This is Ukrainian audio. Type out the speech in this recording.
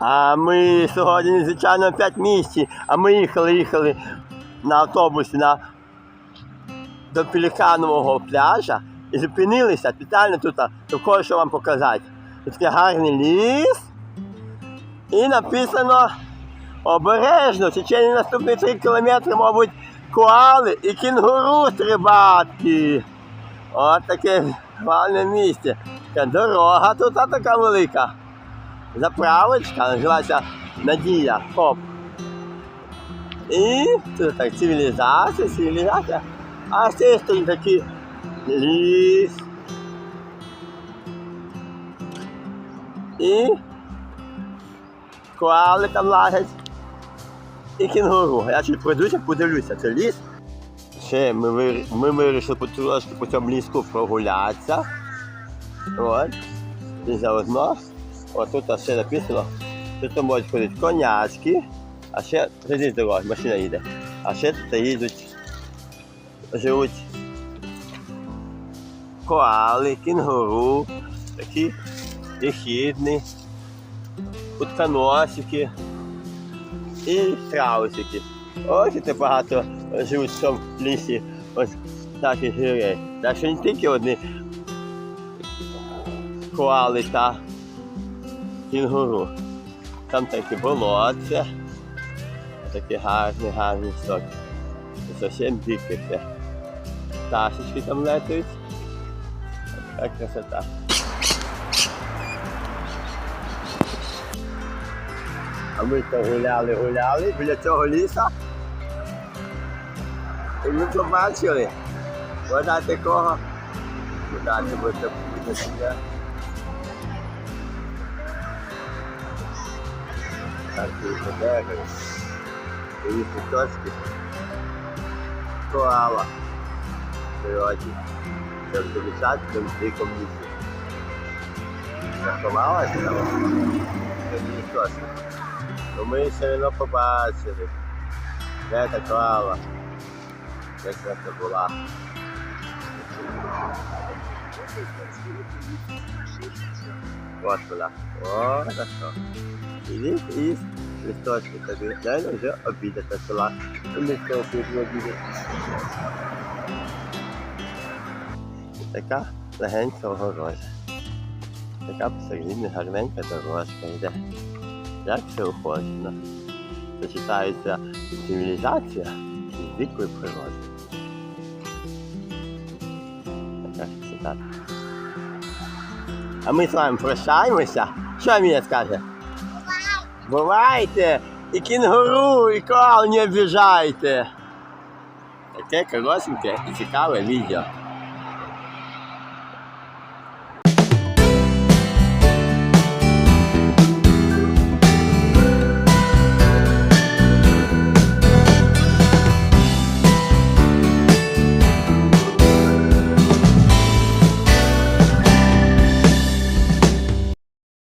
А ми сьогодні, звичайно, 5 місці, а ми їхали, їхали на автобусі на, до Пеліканового пляжа і зупинилися спеціально тут, такое, що вам показати. Тут такий гарний ліс. І написано обережно, в течение наступні 3 кілометри, мабуть, коали і кінгуру стрибатки. От таке гарне місце. Дорога тут така велика. Заправочка, називається Надія. Хоп. І тут так цивілізація, цивілізація. А з цієї такий ліс. І коали там лагать. І кінгуру. Я ще пройдуся, подивлюся, це ліс. Ще ми, ми вирішили потрошки по цьому ліску прогулятися. От. І заодно. От тут ще написано. Тут можуть ходити конячки, а ще дорога, машина їде. А ще тут їдуть, живуть коали, кінгуру, такі ехідні, утконосики і страусики. Ось це багато живуть в цьому лісі ось таких звірей. Так що не тільки одні коали та кінгуру. Там такі болотця, такі гарні, гарні соки. Зовсім дикі все. Пташечки там летають. Така красота. А ми то гуляли, гуляли біля цього ліса. І ми побачили. Вода такого. Це буде буде. Так, і побегають. І їхні точки. Коала. В природі. Це в замечательному дикому лісі. Заховалася там. Це не. Ну ми все одно побачили. Де та коала? Де це була? Вот вона. О, хорошо. Іди, їсть листочки тобі. Дайно вже обідати. І ми пішли обідати. Така легенька огорожа. Така посередині гарненька дорожка йде. Як все ухожено. Сочетається цивілізація з дикою природою. Така. А ми з вами прощаємося. Що мені скаже? Бувайте! І кінгуру, і коал не обіжайте. Таке коротеньке і цікаве відео.